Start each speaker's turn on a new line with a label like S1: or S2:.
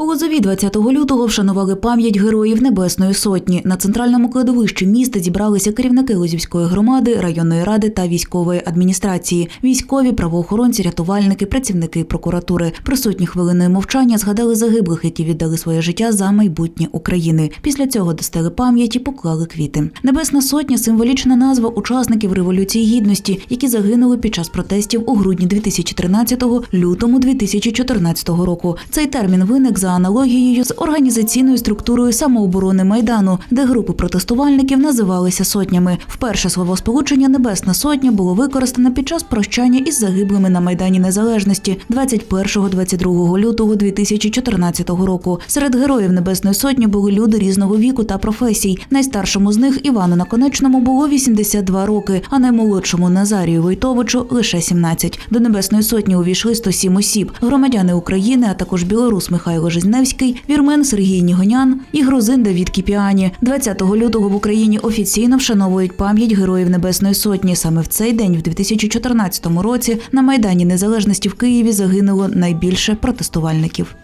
S1: У Лозові 20 лютого вшанували пам'ять героїв Небесної Сотні. На центральному кладовищі міста зібралися керівники Лозівської громади, районної ради та військової адміністрації. Військові, правоохоронці, рятувальники, працівники прокуратури. Присутні хвилиною мовчання згадали загиблих, які віддали своє життя за майбутнє України. Після цього до стели пам'яті поклали квіти. Небесна Сотня символічна назва учасників Революції Гідності, які загинули під час протестів у грудні 2013-го, лютому 2014 року. Цей термін виник за аналогією з організаційною структурою самооборони майдану, де групи протестувальників називалися сотнями. Вперше словосполучення Небесна Сотня було використане під час прощання із загиблими на майдані Незалежності 21-22 лютого 2014 року. Серед героїв Небесної Сотні були люди різного віку та професій. Найстаршому з них Івану Наконечному було 82 роки, а наймолодшому Назарію Войтовичу лише 17. До Небесної Сотні увійшли 107 осіб, громадяни України, а також білорус Михайло Жизневський, вірмен Сергій Нігонян і грузин Давід Кіпіані. 20 лютого в Україні офіційно вшановують пам'ять героїв Небесної Сотні. Саме в цей день, в 2014 році, на Майдані Незалежності в Києві загинуло найбільше протестувальників.